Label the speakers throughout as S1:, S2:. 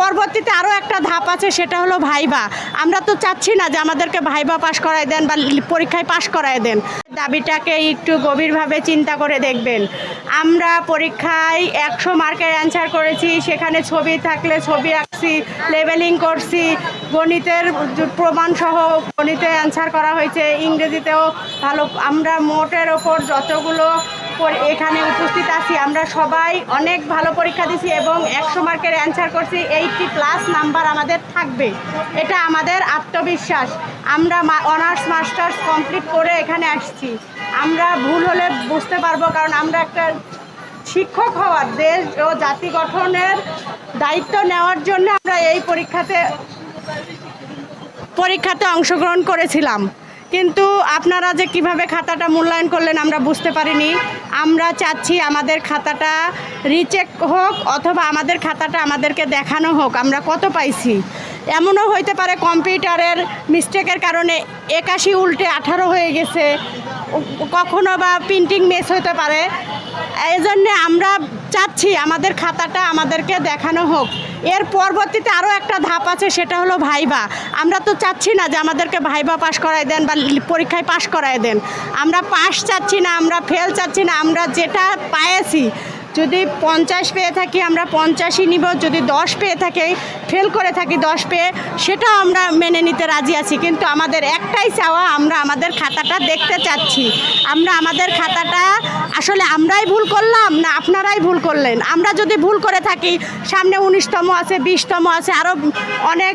S1: পরবর্তীতে আরও একটা ধাপ আছে, সেটা হলো ভাইবা। আমরা তো চাচ্ছি না যে আমাদেরকে ভাইবা পাশ করায় দেন বা পরীক্ষায় পাশ করায় দেন। দাবিটাকে একটু গভীরভাবে চিন্তা করে দেখবেন। আমরা পরীক্ষায় একশো মার্কের অ্যান্সার করেছি, সেখানে ছবি থাকলে ছবি আঁকছি লেভেলিং করছি গণিতের প্রমাণ সহ গণিতে অ্যান্সার করা হয়েছে, ইংরেজিতেও ভালো। আমরা মোটের ওপর যতগুলো এখানে উপস্থিত আছি, আমরা সবাই অনেক ভালো পরীক্ষা দিছি এবং একশো মার্কের অ্যান্সার করছি, এইটটি প্লাস নাম্বার আমাদের থাকবে। এটা আমাদের আত্মবিশ্বাস। আমরা অনার্স মাস্টার্স কমপ্লিট করে এখানে আসছি। আমরা ভুল হলে বুঝতে পারব, কারণ আমরা একটা শিক্ষক হওয়ার দেশ ও জাতি গঠনের দায়িত্ব নেওয়ার জন্য আমরা এই পরীক্ষাতে পরীক্ষাতে অংশগ্রহণ করেছিলাম। কিন্তু আপনারা যে কীভাবে খাতাটা মূল্যায়ন করলেন আমরা বুঝতে পারিনি। আমরা চাচ্ছি আমাদের খাতাটা রিচেক হোক অথবা আমাদের খাতাটা আমাদেরকে দেখানো হোক, আমরা কত পাইছি। এমনও হইতে পারে কম্পিউটারের মিস্টেকের কারণে একাশি উল্টে আঠারো হয়ে গেছে। কখনো বা প্রিন্টিং মিস হতে পারে। এই জন্যে আমরা চাচ্ছি আমাদের খাতাটা আমাদেরকে দেখানো হোক। এর পরবর্তীতে আরও একটা ধাপ আছে, সেটা হলো ভাইবা। আমরা তো চাচ্ছি না যে আমাদেরকে ভাইবা পাশ করাই দেন বা পরীক্ষায় পাশ করায় দেন। আমরা পাশ চাচ্ছি না, আমরা ফেল চাচ্ছি না, আমরা যেটা পাইছি যদি পঞ্চাশ পেয়ে থাকি, আমরা পঞ্চাশই নিব। যদি দশ পেয়ে থাকি ফেল করে থাকি দশ পেয়ে, সেটাও আমরা মেনে নিতে রাজি আছি। কিন্তু আমাদের একটাই চাওয়া, আমরা আমাদের খাতাটা দেখতে চাচ্ছি। আমরা আমাদের খাতাটা, আসলে আমরাই ভুল করলাম না আপনারাই ভুল করলেন? আমরা যদি ভুল করে থাকি, সামনে উনিশতম আছে, বিশতম আছে আরও অনেক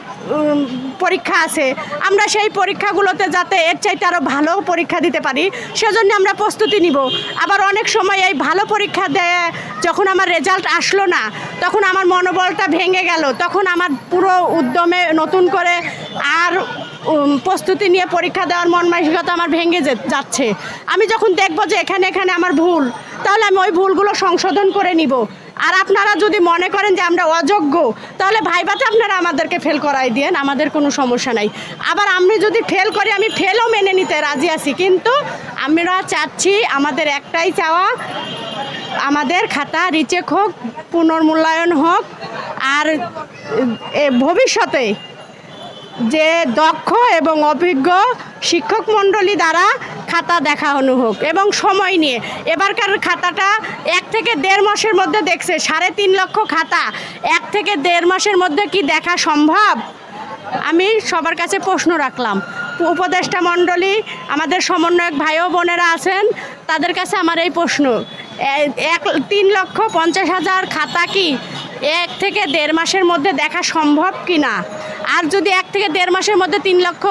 S1: পরীক্ষা আছে। আমরা সেই পরীক্ষাগুলোতে যাতে এর চাইতে আরও ভালো পরীক্ষা দিতে পারি, সেজন্য আমরা প্রস্তুতি নিব। আবার অনেক সময় এই ভালো পরীক্ষা দেয় যখন আমার রেজাল্ট আসলো না, তখন আমার মনোবলটা ভেঙে গেল। তখন আমার পুরো উদ্যমে নতুন করে আর প্রস্তুতি নিয়ে পরীক্ষা দেওয়ার মন মানসিকতা আমার ভেঙে যাচ্ছে। আমি যখন দেখব যে এখানে এখানে আমার ভুল তাহলে আমি ওই ভুলগুলো সংশোধন করে নিব। আর আপনারা যদি মনে করেন যে আমরা অযোগ্য, তাহলে ভাইবাতে আপনারা আমাদেরকে ফেল করাই দিয়েন, আমাদের কোনো সমস্যা নাই। আবার আমি যদি ফেল করি, আমি ফেলও মেনে নিতে রাজি আছি। কিন্তু আমরা চাচ্ছি আমাদের একটাই চাওয়া, আমাদের খাতা রিচেক হোক, পুনর্মূল্যায়ন হোক, আর ভবিষ্যতে যে দক্ষ এবং অভিজ্ঞ শিক্ষক মণ্ডলী দ্বারা খাতা দেখানো হোক এবং সময় নিয়ে। এবারকার খাতাটা এক থেকে দেড় মাসের মধ্যে দেখছে, সাড়ে তিন লক্ষ খাতা। এক থেকে দেড় মাসের মধ্যে কি দেখা সম্ভব? আমি সবার কাছে প্রশ্ন রাখলাম। উপদেষ্টা মণ্ডলী, আমাদের সমন্বয়ক ভাই ও বোনেরা আছেন, তাদের কাছে আমার এই প্রশ্ন। এক তিন লক্ষ পঞ্চাশ হাজার খাতা কি এক থেকে দেড় মাসের মধ্যে দেখা সম্ভব কি না আর যদি এক থেকে দেড় মাসের মধ্যে তিন লক্ষ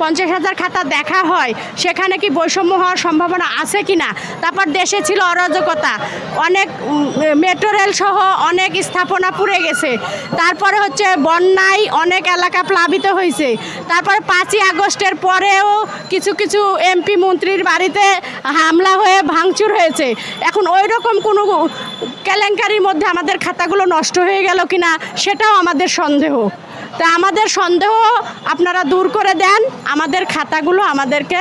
S1: পঞ্চাশ হাজার খাতা দেখা হয়, সেখানে কি বৈষম্য হওয়ার সম্ভাবনা আছে কি না? তারপর দেশে ছিল অরাজকতা। অনেক মেট্রো রেল সহ অনেক স্থাপনা পুড়ে গেছে। তারপরে হচ্ছে বন্যায় অনেক এলাকা প্লাবিত হয়েছে। তারপরে পাঁচই আগস্টের পরেও কিছু কিছু এমপি মন্ত্রীর বাড়িতে হামলা হয়ে ভাঙচুর হয়েছে। এখন ওই রকম কোনো কেলেঙ্কারির মধ্যে আমাদের খাতাগুলো নষ্ট হয়ে গেল কিনা, সেটাও আমাদের সন্দেহ। তা আমাদের সন্দেহ আপনারা দূর করে দেন। আমাদের খাতাগুলো আমাদেরকে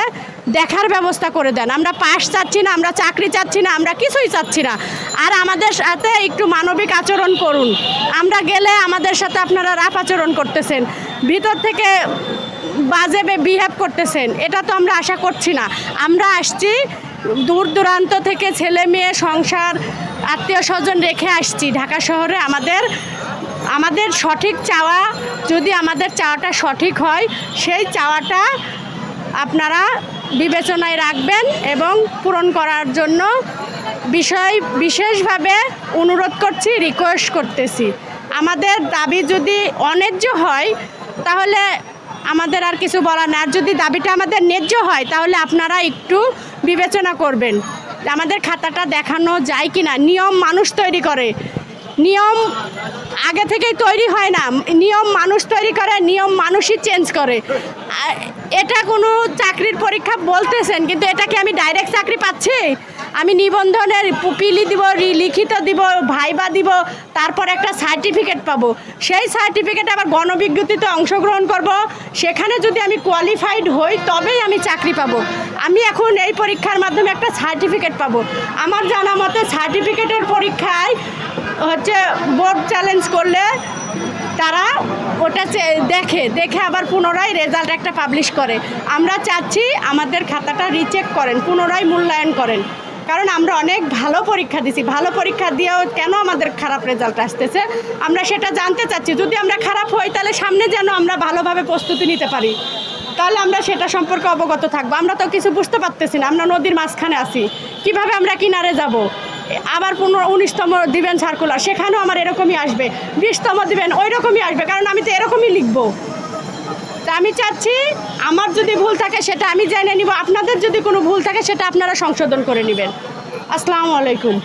S1: দেখার ব্যবস্থা করে দেন। আমরা পাশ চাচ্ছি না, আমরা চাকরি চাচ্ছি না, আমরা কিছুই চাচ্ছি না। আর আমাদের সাথে একটু মানবিক আচরণ করুন। আমরা গেলে আমাদের সাথে আপনারা রাফ আচরণ করতেছেন। ভিতর থেকে বাজে বিহেভ করতেছেন। এটা তো আমরা আশা করছি না। আমরা আসছি, দূর দূরান্ত থেকে ছেলে মেয়ে, সংসার, আত্মীয় স্বজন রেখে আসছি। ঢাকা শহরে আমাদের আমাদের সঠিক চাওয়া যদি আমাদের চাওয়াটা সঠিক হয়, সেই চাওয়াটা আপনারা বিবেচনায় রাখবেন এবং পূরণ করার জন্য বিষয় বিশেষভাবে অনুরোধ করছি রিকোয়েস্ট করতেছি। আমাদের দাবি যদি অন্যায্য হয়, তাহলে আমাদের আর কিছু বলার না আর যদি দাবিটা আমাদের ন্যায্য হয়, তাহলে আপনারা একটু বিবেচনা করবেন। আমাদের খাতাটা দেখানো যায় কি না নিয়ম মানুষ তৈরি করে। নিয়ম আগে থেকেই তৈরি হয় না। নিয়ম মানুষ তৈরি করে, নিয়ম মানুষই চেঞ্জ করে। এটা কোনো চাকরির পরীক্ষা বলতেছেন, কিন্তু এটা কি আমি ডাইরেক্ট চাকরি পাচ্ছি? আমি নিবন্ধনের পিলি দিব, লিখিত দিব, ভাইবা দিব, তারপর একটা সার্টিফিকেট পাবো। সেই সার্টিফিকেট আবার গণবিজ্ঞপ্তিতে অংশগ্রহণ করব। সেখানে যদি আমি কোয়ালিফাইড হই, তবেই আমি চাকরি পাবো। আমি এখন এই পরীক্ষার মাধ্যমে একটা সার্টিফিকেট পাবো। আমার জানা মতে সার্টিফিকেটের পরীক্ষায় হচ্ছে বোর্ড চ্যালেঞ্জ করলে তারা ওটা দেখে দেখে আবার পুনরায় রেজাল্ট একটা পাবলিশ করে। আমরা চাচ্ছি আমাদের খাতাটা রিচেক করেন, পুনরায় মূল্যায়ন করেন। কারণ আমরা অনেক ভালো পরীক্ষা দিছি। ভালো পরীক্ষা দিয়েও কেন আমাদের খারাপ রেজাল্ট আসতেছে? আমরা সেটা জানতে চাচ্ছি। যদি আমরা খারাপ হই, তাহলে সামনে যেন আমরা ভালোভাবে প্রস্তুতি নিতে পারি। তাহলে আমরা সেটা সম্পর্কে অবগত থাকব। আমরা তো কিছু বুঝতে পারতেছি না। আমরা নদীর মাঝখানে আছি। কীভাবে আমরা কিনারে যাব? আবার পনেরো, উনিশতম দিবেন সার্কুলার সেখানেও আমার এরকমই আসবে। বিশতম দিবেন ওই রকমই আসবে, কারণ আমি তো এরকমই লিখব। তা আমি চাচ্ছি, আমার যদি ভুল থাকে সেটা আমি জেনে নিব, আপনাদের যদি কোনো ভুল থাকে সেটা আপনারা সংশোধন করে নেবেন। আসসালামু আলাইকুম।